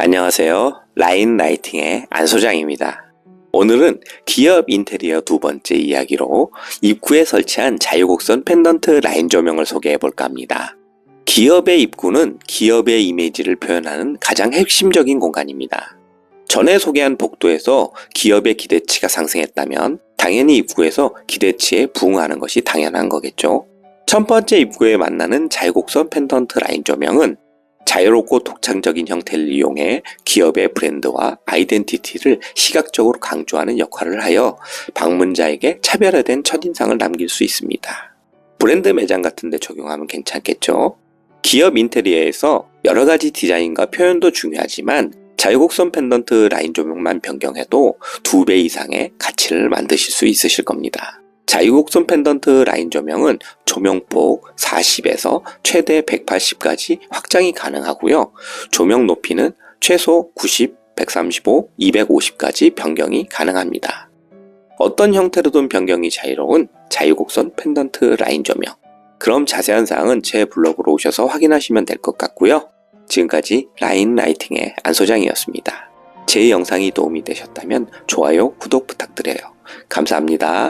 안녕하세요. 라인 라이팅의 안 소장입니다. 오늘은 기업 인테리어 두 번째 이야기로 입구에 설치한 자유곡선 펜던트 라인 조명을 소개해 볼까 합니다. 기업의 입구는 기업의 이미지를 표현하는 가장 핵심적인 공간입니다. 전에 소개한 복도에서 기업의 기대치가 상승했다면 당연히 입구에서 기대치에 부응하는 것이 당연한 거겠죠. 첫 번째 입구에 만나는 자유곡선 펜던트 라인 조명은 자유롭고 독창적인 형태를 이용해 기업의 브랜드와 아이덴티티를 시각적으로 강조하는 역할을 하여 방문자에게 차별화된 첫인상을 남길 수 있습니다. 브랜드 매장 같은 데 적용하면 괜찮겠죠? 기업 인테리어에서 여러 가지 디자인과 표현도 중요하지만 자유곡선 펜던트 라인 조명만 변경해도 두 배 이상의 가치를 만드실 수 있으실 겁니다. 자유곡선 펜던트 라인 조명은 조명폭 40에서 최대 180까지 확장이 가능하고요. 조명 높이는 최소 90, 135, 250까지 변경이 가능합니다. 어떤 형태로든 변경이 자유로운 자유곡선 펜던트 라인 조명. 그럼 자세한 사항은 제 블로그로 오셔서 확인하시면 될 것 같고요. 지금까지 라인 라이팅의 안 소장이었습니다. 제 영상이 도움이 되셨다면 좋아요, 구독 부탁드려요. 감사합니다.